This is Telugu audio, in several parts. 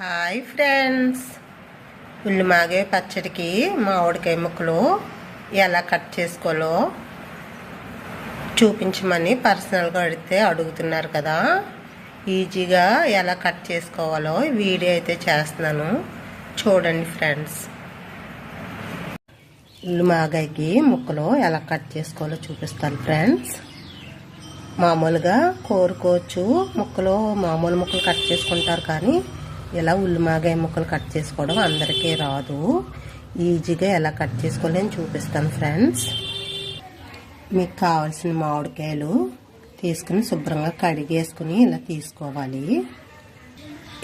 Hi friends. ఉల్లిమాగే పచ్చడికి మామిడికాయ ముక్కలు ఎలా కట్ చేసుకోవాలో చూపించమని పర్సనల్గా అడిగితే అడుగుతున్నారు కదా. ఈజీగా ఎలా కట్ చేసుకోవాలో వీడియో అయితే చేస్తున్నాను. చూడండి ఫ్రెండ్స్. ఉల్లిమాగాయకి ముక్కలు ఎలా కట్ చేసుకోవాలో చూపిస్తాను ఫ్రెండ్స్. మామూలుగా కోరుకోవచ్చు. ముక్కలు మామూలు ముక్కలు కట్ చేసుకుంటారు కానీ ఇలా ఉల్లిమాగాయ ముక్కలు కట్ చేసుకోవడం అందరికీ రాదు. ఈజీగా ఎలా కట్ చేసుకోవాలని చూపిస్తాను ఫ్రెండ్స్. మీకు కావాల్సిన మామిడికాయలు తీసుకుని శుభ్రంగా కడిగేసుకుని ఇలా తీసుకోవాలి.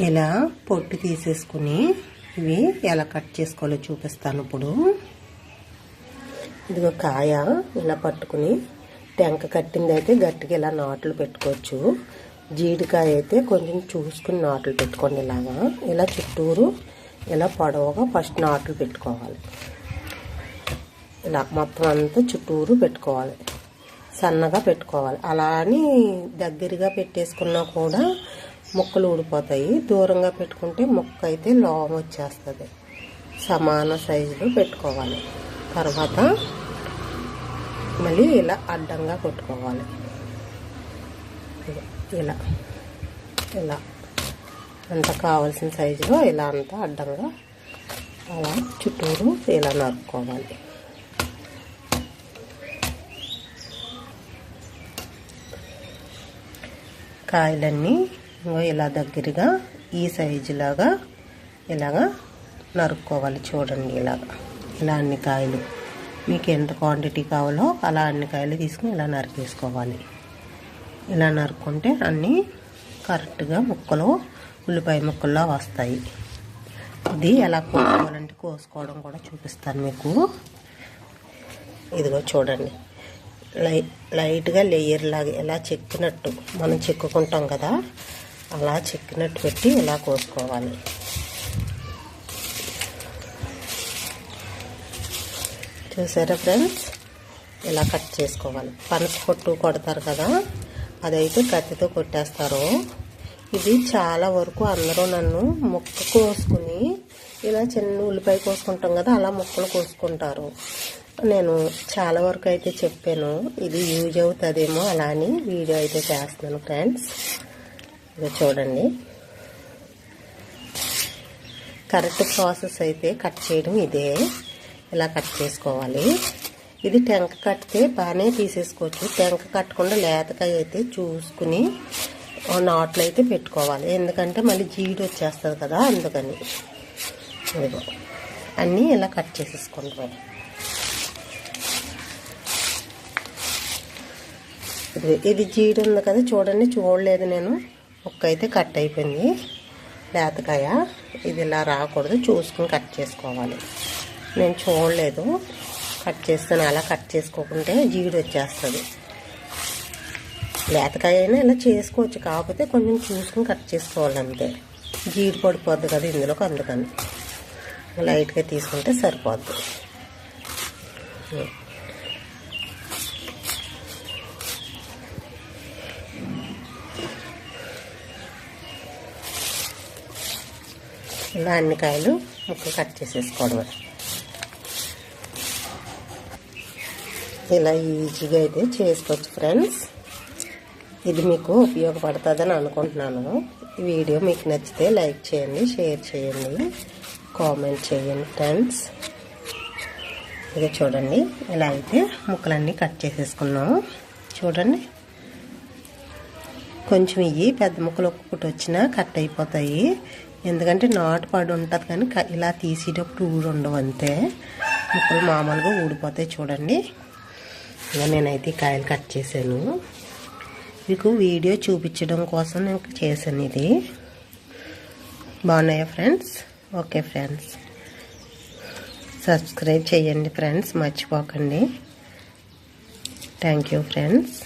ఇలా పొట్టు తీసేసుకుని ఇవి ఎలా కట్ చేసుకోవాలో చూపిస్తాను ఇప్పుడు. ఇదిగో కాయ ఇలా పట్టుకుని టెంక కట్టింది అయితే గట్టిగా ఇలా నాట్లు పెట్టుకోవచ్చు. జీడికాయ అయితే కొంచెం చూసుకుని నాట్లు పెట్టుకోండి ఇలాగా. ఇలా చుట్టూరు ఇలా పొడవుగా ఫస్ట్ నాట్లు పెట్టుకోవాలి. ఇలా మొత్తం అంతా చుట్టూరు పెట్టుకోవాలి. సన్నగా పెట్టుకోవాలి. అలా అని దగ్గరగా పెట్టేసుకున్నా కూడా ముక్కలు ఊడిపోతాయి. దూరంగా పెట్టుకుంటే ముక్క అయితే లోవం వచ్చేస్తుంది. సమాన సైజులో పెట్టుకోవాలి. తర్వాత మళ్ళీ ఇలా అడ్డంగా కొట్టుకోవాలి. ఇలా. ఇలా. అంత కావాల్సిన సైజులో ఇలా అంతా అడ్డంగా అలా చుట్టూరు ఇలా నరుక్కోవాలి. కాయలన్నీ ఇలా దగ్గరగా ఈ సైజులాగా ఇలాగా నరుక్కోవాలి చూడండి ఇలాగా ఇలా అన్ని కాయలు. మీకు ఎంత క్వాంటిటీ కావాలో అలా అన్ని కాయలు తీసుకుని ఇలా నరికేసుకోవాలి. ఇలా నరుక్కుంటే అన్నీ కరెక్ట్గా ముక్కలు ఉల్లిపాయ ముక్కల్లో వస్తాయి. ఇది ఎలా కోసుకోవాలంటే కోసుకోవడం కూడా చూపిస్తాను మీకు. ఇదిగో చూడండి. లై లైట్గా లేయర్ లాగా ఎలా చెక్కినట్టు మనం చెక్కుకుంటాం కదా అలా చెక్కినట్టు పెట్టి ఇలా కోసుకోవాలి. చూసారా ఫ్రెండ్స్? ఇలా కట్ చేసుకోవాలి. పనస పొట్టు కొడతారు కదా అదైతే కత్తితో కొట్టేస్తారు. ఇది చాలా వరకు అందరూ నన్ను ముక్క కోసుకుని ఇలా చిన్న ఉల్లిపాయ కోసుకుంటాం కదా అలా ముక్కలు కోసుకుంటారు. నేను చాలా వరకు అయితే చెప్పాను ఇది యూజ్ అవుతుందేమో అలా అని వీడియో అయితే చేస్తున్నాను ఫ్రెండ్స్. ఇది చూడండి. కరెక్ట్ ప్రాసెస్ అయితే కట్ చేయడం ఇదే. ఇలా కట్ చేసుకోవాలి. ఇది టెంక కట్టితే బాగానే తీసేసుకోవచ్చు. టెంక కట్టకుండా లేతకాయ అయితే చూసుకుని నాట్లు అయితే పెట్టుకోవాలి. ఎందుకంటే మళ్ళీ జీడి వచ్చేస్తుంది కదా అందుకని. ఇదిగో అన్నీ ఇలా కట్ చేసేసుకుంటాం ఇది ఇది జీడి ఉంది కదా చూడండి చూడలేదు నేను. ఒక్క అయితే కట్ అయిపోయింది. లేతకాయ ఇది ఇలా రాకూడదు. చూసుకుని కట్ చేసుకోవాలి. నేను చూడలేదు. కట్ చేస్తాను. అలా కట్ చేసుకోకుంటే జీడి వచ్చేస్తుంది. లేతకాయ అయినా ఇలా చేసుకోవచ్చు. కాకపోతే కొంచెం చూసుకుని కట్ చేసుకోవాలి అంతే. జీడి పడిపోద్ది కదా ఇందులోకి అందుకని. లైట్గా తీసుకుంటే సరిపోద్ది. ఇలా అన్ని కాయలు ముక్కలు కట్ చేసేసుకోవడమే. ఇలా ఈజీగా అయితే చేసుకోవచ్చు ఫ్రెండ్స్ ఇది మీకు ఉపయోగపడుతుందని అనుకుంటున్నాను. ఈ వీడియో మీకు నచ్చితే లైక్ చేయండి షేర్ చేయండి కామెంట్ చేయండి ఫ్రెండ్స్ ఇది చూడండి ఇలా అయితే ముక్కలన్నీ కట్ చేసేసుకున్నాము. చూడండి. కొంచెం ఇవి పెద్ద ముక్కలు ఒక్కొక్కటి వచ్చినా కట్ అయిపోతాయి. ఎందుకంటే నాటు పడి ఉంటుంది కానీ ఇలా తీసేటప్పుడు ఊడు ఉండవు అంతే. ముక్కలు మామూలుగా ఊడిపోతాయి చూడండి. ఇలా నేనైతే కాయలు కట్ చేశాను. మీకు వీడియో చూపించడం కోసం నేను చేశాను ఇది. బాగున్నాయా ఫ్రెండ్స్? Okay friends. సబ్స్క్రైబ్ చేయండి ఫ్రెండ్స్ మర్చిపోకండి. Thank you friends.